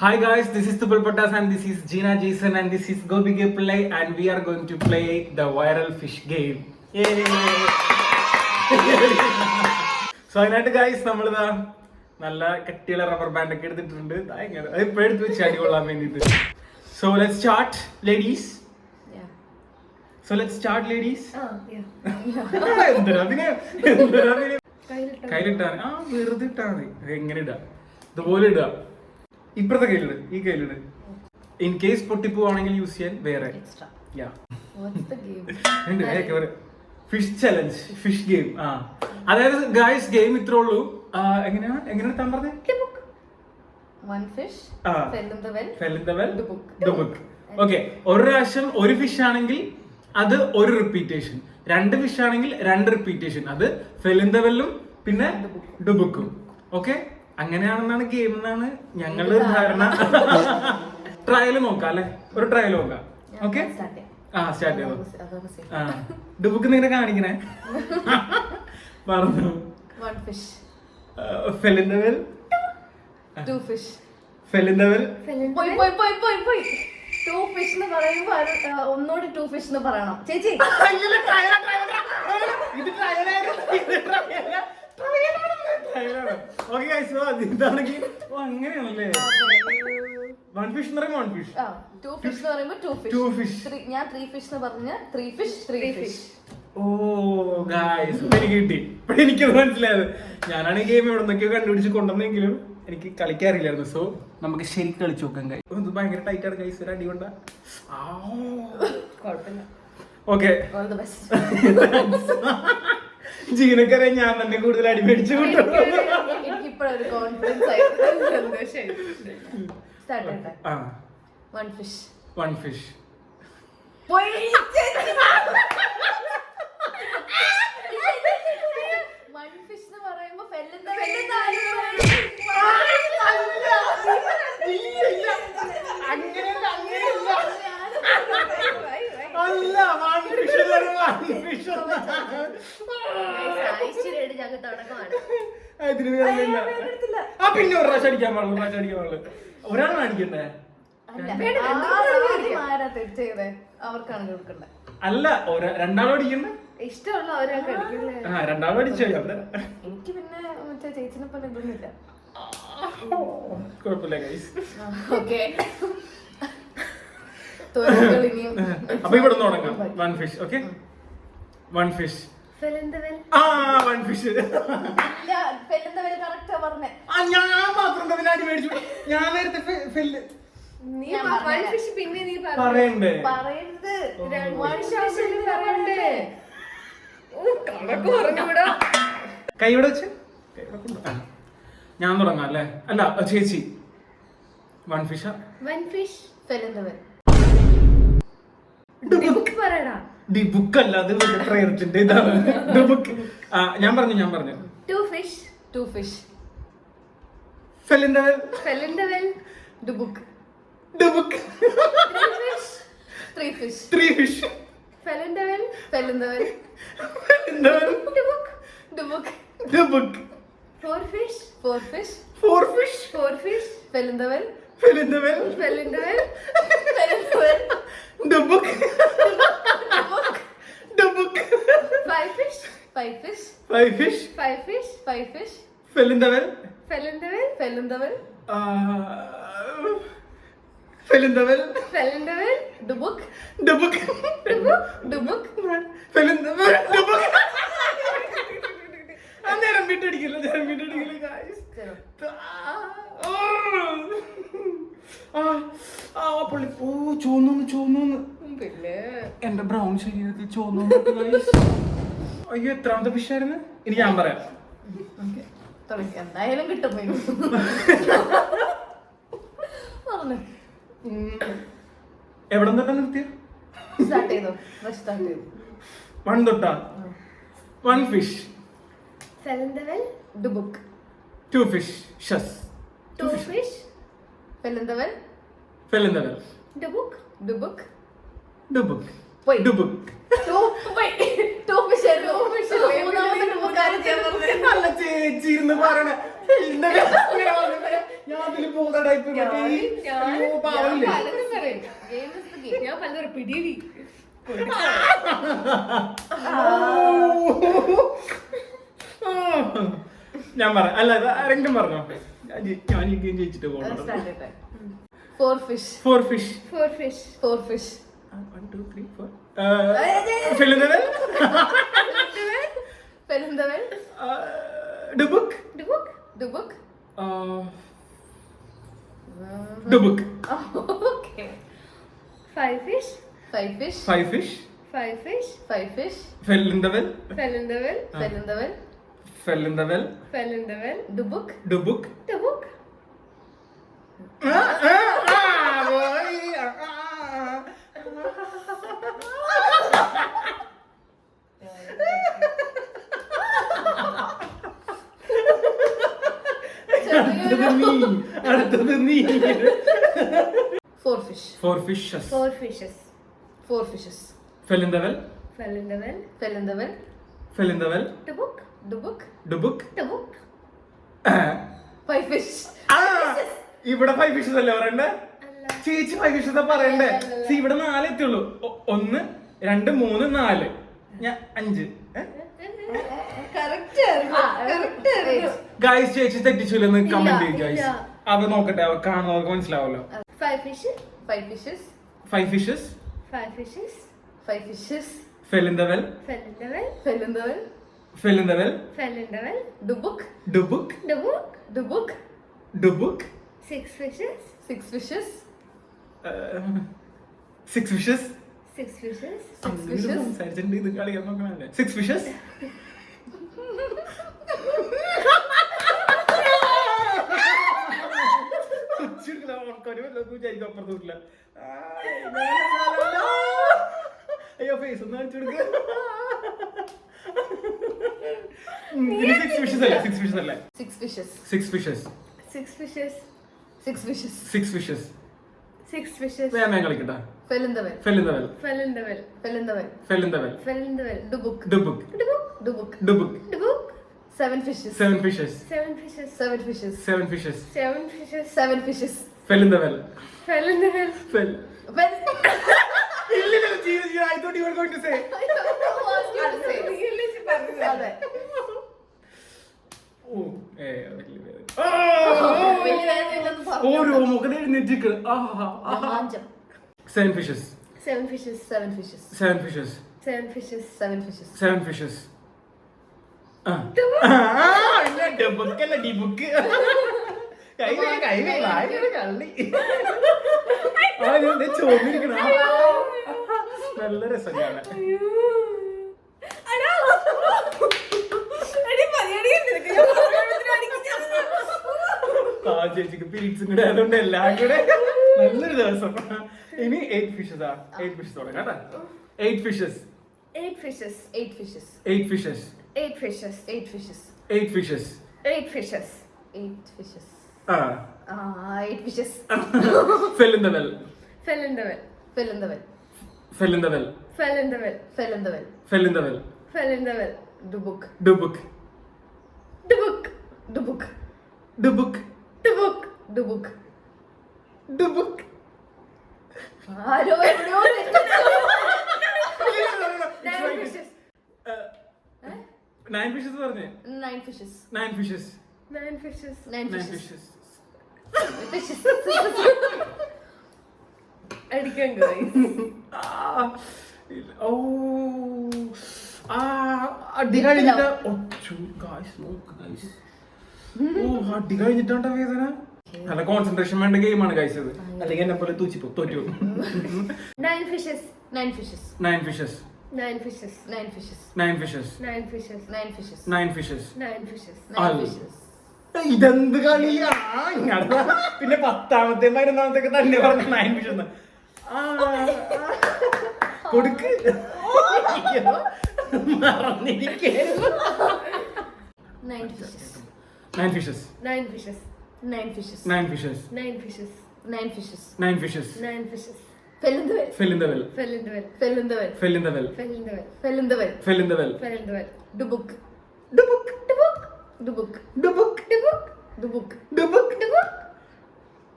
Hi guys, this is Tupal Pottas and this is Gina Jason and this is Gobi Gay Play and we are going to play the viral fish game. Yay! So അതിനായിട്ട് guys നമ്മളിതാ നല്ല കട്ടിയുള്ള rubber band ഒക്കെ എടുത്തിട്ടുണ്ട് ദാ ഇങ്ങനെ അത് ഇപ്പൊ എടുത്ത് വെച്ച് അടികൊള്ളാൻ വേണ്ടിയിട്ട് so let start ladies Yeah. So let start ladies Ah, yeah. എന്തിനാ അതിന് എന്തിനാ അതിന് കയ്യിലിട്ടോ? കയ്യിലിട്ടാ മതി. ആ വെറുതെ ഇട്ടാണ് എങ്ങനെ ഇടാ ഇതുപോലെ ഇടുക ഇപ്പുറത്തെ കയ്യിലിട് ഈ കയ്യിലിട്. ഇൻ കേസ് പൊട്ടിപ്പോവാണെങ്കിൽ യൂസ് ചെയ്യാൻ വേറെ? ഫിഷ് ചലഞ്ച് ഫിഷ് ഗെയിം ആ. അതായത് ഗായ്സ് ഗെയിം ഇത്രേ ഉള്ളൂ. എങ്ങനെയാണ്? എങ്ങനെയാ എങ്ങനെയാണ് താൻ പറഞ്ഞത് ഓക്കെ ഒരു പ്രാവശ്യം ഒരു ഫിഷ് ആണെങ്കിൽ അത് ഒരു റിപ്പീറ്റേഷൻ രണ്ട് ഫിഷ് ആണെങ്കിൽ രണ്ട് റിപ്പീറ്റേഷൻ അത് ഫെലിന്തവെല്ലും പിന്നെ ഡുബുക്കും ഓക്കെ അങ്ങനെയാണെന്നാണ് ഗെയിം എന്നാണ് ഞങ്ങളുടെ ഒരു ധാരണ. ട്രയൽ നോക്കാം അല്ലെ? ഒരു ട്രയൽ നോക്കാം. ഓക്കെ start ആ സ്റ്റാർട്ട് ചെയ്തു. ആ. ഡുബുക്ക് നിങ്ങനെ കാണിക്കണേ? പറഞ്ഞു. One fish, fill in the well two fish. Fill in the well പോയി പോയി പോയി പോയി പോയി. ടു ഫിഷ് എന്ന് പറയുമ്പോ അത്, ഒന്നുകൂടി ടു ഫിഷ് എന്ന് പറയണം. ചേച്ചി ഇത് ട്രയലായിരുന്നു ഓക്കെ ഗൈസ് ഇതാണെങ്കിൽ ഓ അങ്ങനെയാണല്ലേ? വൺ ഫിഷ് എന്ന് പറയുമ്പോൾ വൺ ഫിഷ് ടു ഫിഷ് എന്ന് പറയുമ്പോൾ ടു ഫിഷ്. ഞാൻ ത്രീ ഫിഷ് എന്ന് പറഞ്ഞ three fish three fish oh guys എനിക്ക് കിട്ടി. ഇപ്പൊ എനിക്കത് മനസ്സിലായത്. ഞാനാണ് ഈ ഗെയിം എവിടെ നിന്നൊക്കെയോ കണ്ടുപിടിച്ച് കൊണ്ടുവന്നെങ്കിലും എനിക്ക് കളിക്കാറില്ലായിരുന്നു സോ നമുക്ക് ശരി കളിച്ചു നോക്കാം കൈ ഇത് ഭയങ്കര ടൈറ്റ് ആണ് ഗൈസ് ഒരു അടി കൊണ്ട. കുഴപ്പമില്ല. ഓക്കെ ഓൾ ദ ബെസ്റ്റ് ജീനക്കരെ ഞാൻ തന്നെ കൂടുതൽ അടിമേടിച്ചു കിട്ടും confidence one fish one fish പോയി വൺ ഫിഷ് എന്ന് പറയുമ്പോ ഫെല്ലെന്താ അല്ല വൺ ഫിഷ് വൺ ഫിഷ് ഞങ്ങൾക്ക് തുടക്കമാണ് അതിന് വേണ്ടിയില്ല. ആ പിന്നെ ഒരു പ്രാവശ്യം അടിക്കാൻ ഒരാളാണ് അടിക്കണ്ടേ അവർക്കാണ് കൊടുക്കണ്ടേ? അല്ല രണ്ടാളും അടിക്കണ്ടേ? ഇഷ്ടമുള്ള അവരൊക്കെ അടിക്കില്ലേ? ആ രണ്ടാളും അടിച്ചു എനിക്ക് പിന്നെ മറ്റേ ചേച്ചിനെ പോലെ ഇതൊന്നുമില്ല. കുഴപ്പമില്ല ഗൈസ് ഓക്കെ. അപ്പൊ ഇവിടെ തുടങ്ങാം. One fish okay one fish ആ വൺ ഫിഷ്. ഇല്ല ഫെലെന്തവൽ കറക്റ്റാ പറഞ്ഞേ. ആ ഞാൻ മാത്രം മേടിച്ചു. ഞാൻ നേരത്തെ ഫെ- ഫെല്ല് നീ വൺ ഫിഷ് പിന്നെ നീ പറഞ്ഞു പറയണ്ടേ. പറയരുത്. ഓ. One fish എന്ന് പറയണ്ടേ? കണക്ക് പറഞ്ഞൂടാ. കൈ വെച്ച്. ഞാൻ തുടങ്ങാം അല്ലേ? അല്ല ചേച്ചി. One fish? വൺ ഫിഷ് പറയടാ. ദി ബുക്ക് അല്ല അത് പ്രയറിച്ചിട്ട് ഇതാണ്. ദി ബുക്ക് ആ ഞാൻ പറഞ്ഞു ഞാൻ പറഞ്ഞു. Two fish two fish fill in the fill in the well the ബുക്ക് the book three fish three fish fill in the well fill in the well well the ബുക്ക് ദ ബുക്ക് the book four fish four fish four fish four fish fill in the well fill in the well fill in the well fill in the well the book the book five fish five fish five fish five fish five fish fill in the well fill in the well fill in the well the ബുക്ക് the ബുക്ക് the ബുക്ക് fill in the well the ബുക്ക് അന്നേരം വിട്ടടിക്കില്ല ഞാൻ വിട്ടടിക്കില്ല guys ആ ആ പുള്ളി ഓ ചോന്നു ചോന്നു പിന്നെ. എന്റെ ബ്രൗൺ ശരീരത്തിൽ ചോന്നു അയ്യോ എത്രാമത്തെ ഫിഷായിരുന്നു ഇനി ഞാൻ പറയാം. എന്തായാലും കിട്ടും. പറഞ്ഞു. എവിടെ തൊട്ടാ നിർത്തിയ? സ്റ്റാർട്ട് ചെയ്തോ. സ്റ്റാർട്ട് ചെയ്തു. വൺ തൊട്ടാ? One fish fill in the well book two fish ഷസ് two fish fill in the well in the well the book the ബുക്ക് ബുക്ക് പോയി ബുക്ക് ടു ടു ഫിഷ് ആയിരുന്നു മൂന്നാമത്തെ ഡുബുക്കാരൻ ചെയ്യാൻ പറഞ്ഞു നല്ല ചേച്ചി ഇരുന്ന് പറയണ ഫെൽ ഇൻ ദ വെൽ ഞാൻ അതിൽ പോകുന്ന ടൈപ്പ് മറ്റേ ഈ അയ്യോ, പാവമില്ലേ? പലതും പറയും. Game is the game. ഞാൻ പലതരം പിടിയിടി ഞാൻ പറയാം. അല്ല ആരെങ്കിലും പറഞ്ഞോ? ഞാൻ ഇന്ത്യയും ഞാൻ ജയിച്ചിട്ട് പോകണം. Four fish four fish four fish four fish. One two three four fill in the well Fill in the well. ഡുബുക്ക് ഡുബുക്ക് Dubuk. ഡുബുക്ക് okay. Five fish Five fish. Five fish five fish Five fish. Fill in the well fill in the well Fill in the well. Fill in the well fill in the well Dubuk. ഡുബുക്ക് ഡുബുക്ക് അടുത്തത് Four fish. Four fishes four fishes Four fishes. Fill in the well fill in the well Fill in the well. Fill in the well ഡുബുക്ക് Dubuk. ഡുബുക്ക് ഡുബുക്ക് Five fish. ഇവിടെ five fishes അല്ലേ പറയണ്ടേ? ചേച്ചി five fishes പറയണ്ടേ? See, ഇവിടെ നാല് എത്തുള്ളൂ ഒ- ഒന്ന് രണ്ട് മൂന്ന് നാല്. ഞാൻ അഞ്ച്. ഗായ്സ് ചേച്ചി തെറ്റിച്ചില്ലെന്ന് കമന്റ് ചെയ്യും. ഗായ്സ് അത് നോക്കട്ടെ കാണുന്നവർക്ക് മനസ്സിലാവല്ലോ. Five fishes five fishes five fishes five fishes Five fishes. Fill in the well fill in the well Fill in the well. Fill in the well fill in the well Dubuk. ഡുബുക്ക് ഡുബുക്ക് Dubuk. ഡുബുക്ക് six fishes six fishes six fishes six fishes Six six സംസാരിച്ചിട്ടുണ്ട് നോക്കണല്ലേ six fishes അയ്യോ face ഒന്ന് കാണിച്ചു കൊടുക്ക. Six fishes അല്ലേ six fishes അല്ലേ. Six fishes six fishes Six fishes. Six fishes six fishes വേഗം ഞാൻ കളിക്കട്ടെ Fill in the well. Fill in the well fill in the well Fill in the well. Fill in the well fill in the well Dubuk. ഡുബുക്ക് ഡുബുക്ക് Dubuk. ഡുബുക്ക് ഡുബുക്ക് Seven fishes. Seven fishes seven fishes fishes. Seven fishes seven fishes Seven fishes. In the well fill in the well fill Well, ഇല്ലില്ല Jeeva Jeeva I thought you are going to say I know what to say. അതെ. ഓ ഏ വലിയ വലിയ വേദനയില്ലെന്ന് പറഞ്ഞു. രോമൊക്കെ എഴുന്നേറ്റിക്ക് seven fishes seven fishes Seven fishes. Seven fishes seven fishes Seven fishes. Seven fishes ആ. ഡി ബുക്ക് കൈ വേ, കൈ വേ, വായ വേ, കള്ളി. ഞാൻ ചോദിക്കണ നല്ല രസം കാണാൻ ആ ചേച്ചിക്ക് പീരീഡ്സും കൂടെ അതുകൊണ്ട് എല്ലാം കൂടെ. നല്ലൊരു ദിവസം. ഇനി എയ്റ്റ് ഫിഷസ് ആ. എയ്റ്റ് ഫിഷസ് തുടങ്ങാം കേട്ടോ. Eight fishes eight fishes eight fishes eight fishes eight fishes eight fishes eight fishes eight fishes eight fishes. ആ. Ah, eight fishes. Fill in the well fill in the well Fill in the well. Fill in the well fill in the well Fill in the well. Fill in the well fill in the well Dubuk. ഡുബുക്ക് ഡുബുക്ക് Dubuk. ഡുബുക്ക് ഡുബുക്ക് Dubuk. ഡുബുക്ക് ആരോ എവിടെയോ nine fishes nine fishes പറഞ്ഞേ? Nine fishes. Nine fishes nine fishes nine fishes. അടിക്കാൻ ഓ അടി കഴിഞ്ഞിട്ട് അടി കഴിഞ്ഞിട്ടാണ്ട വേദന. നല്ല കോൺസെൻട്രേഷൻ വേണ്ട ഗെയിമാണ് കഴിച്ചത് അല്ലെങ്കിൽ എന്നെ പോലെ തൂച്ചിപ്പോ തോറ്റു nine fishes Nine fishes nine fishes nine fishes Nine fishes. Nine fishes nine fishes Nine fishes. Nine fishes nine fishes Nine Al. fishes. ഇതെന്ത് കളിയാ. പിന്നെ പത്താമത്തെ പതിനൊന്നാമത്തെ തന്നെ പറഞ്ഞ നയൻ ഫിഷസ് കൊടുക്ക് അയ്യോ, മറന്നിരിക്കുകയായിരുന്നു. Nine fishes. Nine fishes nine fishes Nine fishes nine fishes nine fishes Nine fishes. Nine fishes nine fishes Fill in the well. Fill in the well fill in the well Fill in the well. Fill in the well fill in the well Fill in the well. Fill in the well fill in the well Dubuk. ഡുബുക്ക് Dubuk. Dubuk. ഡുബുക്ക് ഡുബുക്ക് Dubuk. ഡുബുക്ക് ഡുബുക്ക്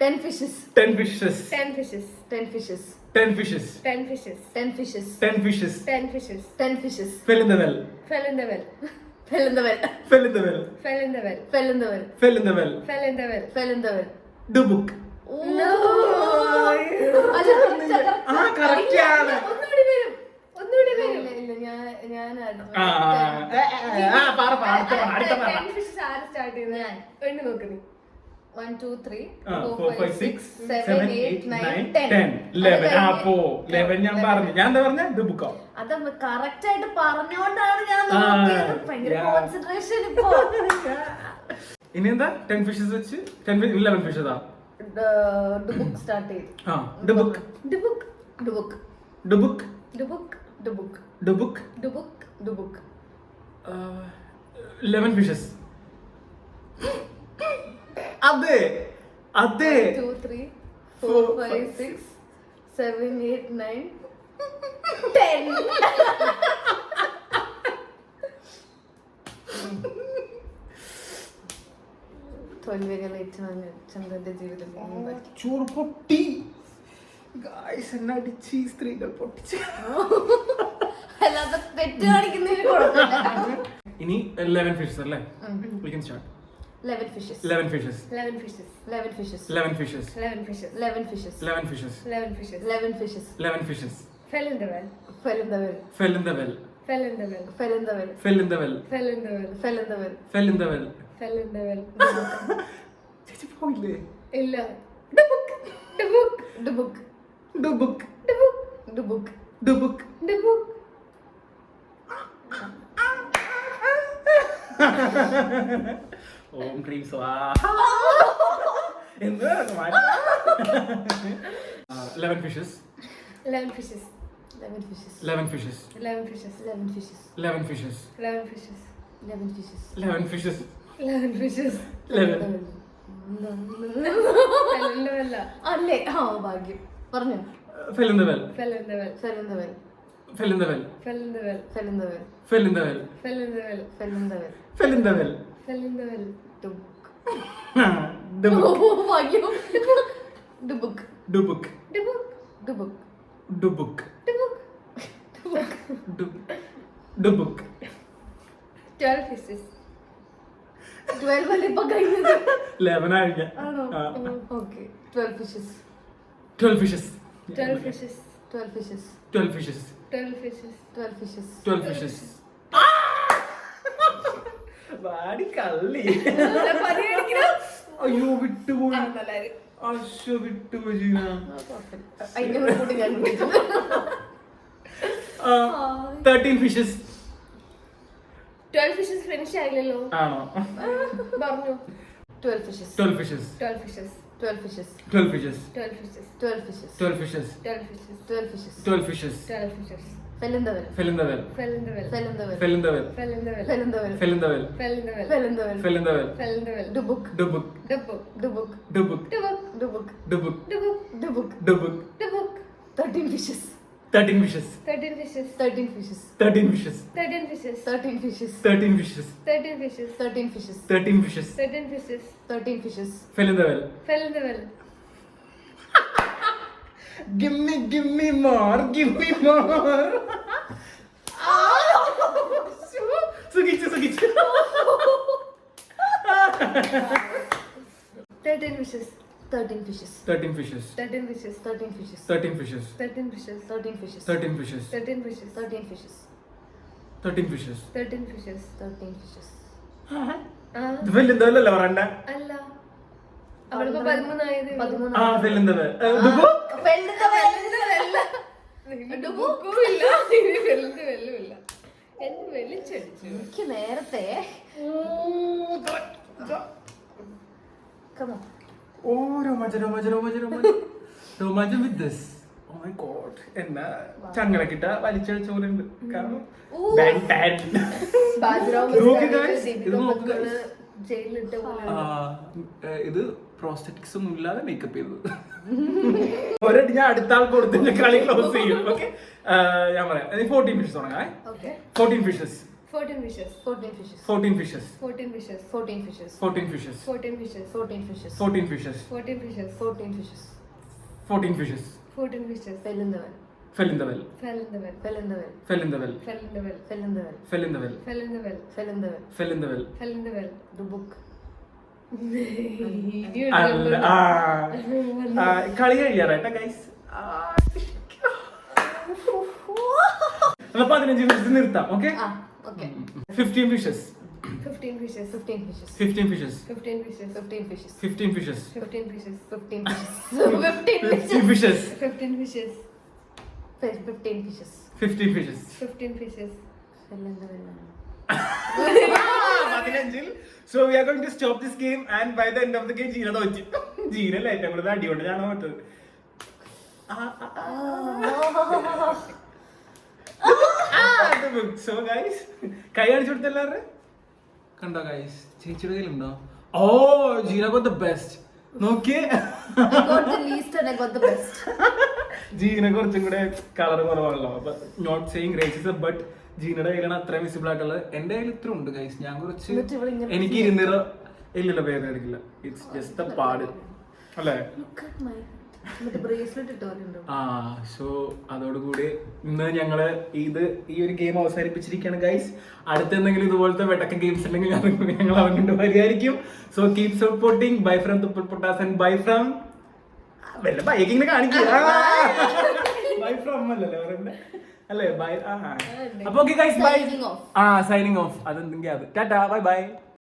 ten fishes ten fishes Ten fishes. Ten fishes ten fishes Ten fishes. Ten fishes ten fishes Ten fishes. Ten fishes fell in the well fell in the well fell in the well fell in the well fell in the well fell in the well fell in the well fell in the well fell in the well do ബുക്ക് ആ correct ആണ് ഒന്നുകൂടി വരും. ഒന്നുകൂടി വരും. ഇല്ല ഇല്ല ഞാൻ ആ, ആ, ആ, ആ. ആ, പറഞ്ഞു ഞാൻ എന്താ പറഞ്ഞ ബുക്ക് ബുക്കോ അത് കറക്റ്റ് ആയിട്ട് പറഞ്ഞോണ്ടാണ് ഞാൻ ആ. കോൺസെൻട്രേഷൻ ഇപ്പോ ഇനി എന്താ ടെൻ ഫിഷസ് വെച്ച് ടെൻ ഇലവൻ ഫിഷസാ ബുക്ക് സ്റ്റാർട്ട് ചെയ്തു ആ ഡു ബുക്ക് Dubuk. ഡുബുക്ക് ഡു ബുക്ക് Dubuk. ഡുബുക് ഡുബുക് ലെമൺ ഫിഷസ് അതെ അതെ two three four five six seven eight nine ten ചോറ് പൊട്ടി ഗായ്സ് എന്നടിച്ച് സ്ത്രീകൾ പൊട്ടിച്ച്. അല്ലാതെ തെറ്റ് കാണിക്കുന്നതിന് കുഴപ്പമില്ല ഇനി ലെവൻ ഫിഷസ് അല്ലേ we can start eleven fishes eleven fishes Eleven fishes eleven fishes eleven fishes Eleven fishes eleven fishes eleven fishes. Eleven fishes eleven fishes fell in the well. Fell in the well fell in the well fell in the well. Fell in the well fell in the well fell in the well. Fell in the well fell in the well Fell in the well. ചേച്ചി പോയില്ലേ ഇല്ല. ബുക്ക് ദ ഡുബുക്ക് ദ book ദ ഡുബുക്ക് ദ ബുക്ക് Dubuk. ഓം ക്രീം സ്വാഹ എന്ത് eleven fishes Eleven fishes eleven fishes eleven fishes Eleven fishes eleven fishes eleven fishes. Eleven fishes eleven fishes. Eleven the well. അല്ലേ ആ ഭാഗ്യം പറഞ്ഞു fell in the well Fell in the well. Fell in the well fell in the well Fell in the well. Fell in the well fell in the well Fell in the well. Fell in the well fell in the well Fell in the well. ഡുബുക്ക്. ഡു ഓ ബുക്ക് ഭാഗ്യം. ഡുബുക്ക്. ഡു ബുക്ക് Dubuk. ഡുബുക്ക്. ഡു ബുക്ക് Dubuk. ഡു ബുക്ക് Twelve fishes. ട്വൽവ് അല്ലേ ഇപ്പൊ കഴിഞ്ഞത്? ലെവൻ ആയിരിക്കാം okay. Twelve fishes. Twelve fishes. Twelve fishes. Twelve fishes. Twelve fishes. Twelve fishes വാടി കള്ളി. അയ്യോ വിട്ടുപോയി. അശ്വ വിട്ടുപോയി വിളിച്ചു thirteen fishes Twelve fishes finish ആയില്ലല്ലോ. ആണോ? പറഞ്ഞു. Twelve fishes twelve fishes Twelve fishes. Twelve fishes twelve fishes Twelve fishes. Twelve fishes twelve fishes Twelve fishes. Twelve fishes twelve fishes Twelve fishes. Fell in the well fell in the well Fell in the well. Fell in the well fell in the well Fell in the well. Fell in the well fell in the well Fell in the well. Fell in the well fell in the well Fell in the well. ഡുബുക്ക് ഡുബുക്ക് Dubuk. ഡുബുക്ക് ഡുബുക്ക് Dubuk. ഡുബുക്ക് ഡുബുക്ക് Dubuk. ഡുബുക്ക് ഡുബുക്ക് Dubuk. Thirteen fishes thirteen fishes Thirteen fishes. Thirteen fishes thirteen fishes Thirteen fishes. Thirteen fishes thirteen fishes Thirteen fishes. Thirteen fishes thirteen fishes Thirteen fishes. Thirteen fishes. Thirteen fishes thirteen fishes fishes. Thirteen fishes thirteen fishes fishes. Thirteen fishes thirteen fishes fishes. Thirteen fishes thirteen fishes അല്ല. പറയണ്ട അല്ല അവളിപ്പോ പതിമൂന്നായത്. പതിമൂന്ന് ആ fell in the well fell in the well ഡുബുക്കും ഇല്ല ഇനി വെല്ലിന്റെ വെല്ലും ഇല്ല എന്നെ വെളിച്ചടിച്ചു. എനിക്ക് നേരത്തെ. കമോ ഓ രോമാഞ്ച രോമാഞ്ച രോമാഞ്ച രോമാഞ്ച രോമാഞ്ചം വിത്ത് എന്നാ? വലിച്ചഴിച്ച പോലെ ഉണ്ട്. കാരണം Ben 10. നോക്ക് guys, ഇത് നോക്ക് guys. ജയിലിലിട്ട പോലെ ആ, ഇത് പ്രോസ്റ്ററ്റിക്സ് ഒന്നും ഇല്ലാതെ മേക്കപ്പ് ചെയ്തത്. ഒരടി ഞാൻ അടുത്ത ആൾ കൊടുത്ത് കളി ക്ലോസ് ചെയ്യും. ഓക്കെ ഞാൻ പറയാം. ഫോർട്ടീൻ ഫിഷസ് തുടങ്ങാം okay fourteen fishes fourteen fishes fourteen fishes fourteen fishes fourteen fishes fourteen fishes fourteen fishes fourteen fishes fourteen fishes fourteen fishes fourteen fishes fourteen fishes fourteen fishes fourteen fishes fell in the well fell in the well fell in the well fell in the well fell in the well fell in the well fell in the well fell in the well fell in the well fell in the well fell in the well fell in the well the book ah അല്ല remember ആ ആ, കളി കഴിയാറായിട്ടാ guys അപ്പൊ പതിനഞ്ച് fishes നിർത്താം okay fifteen okay fifteen fishes 15 fishes 15 fishes fifteen fishes 15 fishes 15 fishes fifteen fishes 15 fishes 15 fishes 15 fifteen fishes fishes 15 fishes 15 fishes fifteen fishes 15 fishes fell in the well പതിനഞ്ചിൽ so we are going to stop this game and by the end of the game Jeena തോറ്റി ജീനല്ല ഏറ്റവും കൂടുതൽ അടികൊണ്ട് ഞാൻ പറ്റത് so guys കൈ കാണിച്ചു കൊടുത്ത എല്ലാവരും കണ്ടോ ഗൈസ് ചേച്ചിയുടെ കയ്യിലുണ്ടോ? ഓ ജീന ഗോട്ട് ദ ബെസ്റ്റ് നോക്കിയേ. ജീന കുറച്ചും കൂടെ കളർ കുറവാണല്ലോ. നോട്ട് സെയിങ് റേസിസം ബട്ട് ജീനയുടെ കയ്യിലാണ് അത്രയും വിസിബിൾ ആയിട്ടുള്ളത്. എന്റെ കയ്യിൽ ഇത്ര ഉണ്ട് ഗൈസ് ഞാൻ കുറച്ച് എനിക്ക് ഇരുന്നിറ ഇല്ലല്ലോ പേര് എടുക്കില്ല. ഇറ്റ്സ് ജസ്റ്റ് പാട് അല്ലേ? ആ സോ അതോടുകൂടി ഇന്ന് ഞങ്ങൾ ഇത് ഈ ഒരു ഗെയിം അവസാനിപ്പിച്ചിരിക്കുകയാണ് ഗൈസ് അടുത്ത എന്തെങ്കിലും ഇതുപോലത്തെ വെട്ടക്ക ഗെയിംസ് ഉണ്ടെങ്കിൽ ഞങ്ങൾ അവനുണ്ട് പരിഹാരിക്കും so keep supporting bye from Thuppal Pottas and bye from വല്ല ബൈക്കിങ്ങനെ കാണിക്കുക ബൈ ഫ്രം അല്ലല്ലേ അല്ലേ ബൈ ആ. അപ്പൊ ഓക്കെ ഗൈസ് ബൈ. ആ സൈനിങ് ഓഫ് അതെന്തെങ്കിലും അത്. Tata bye bye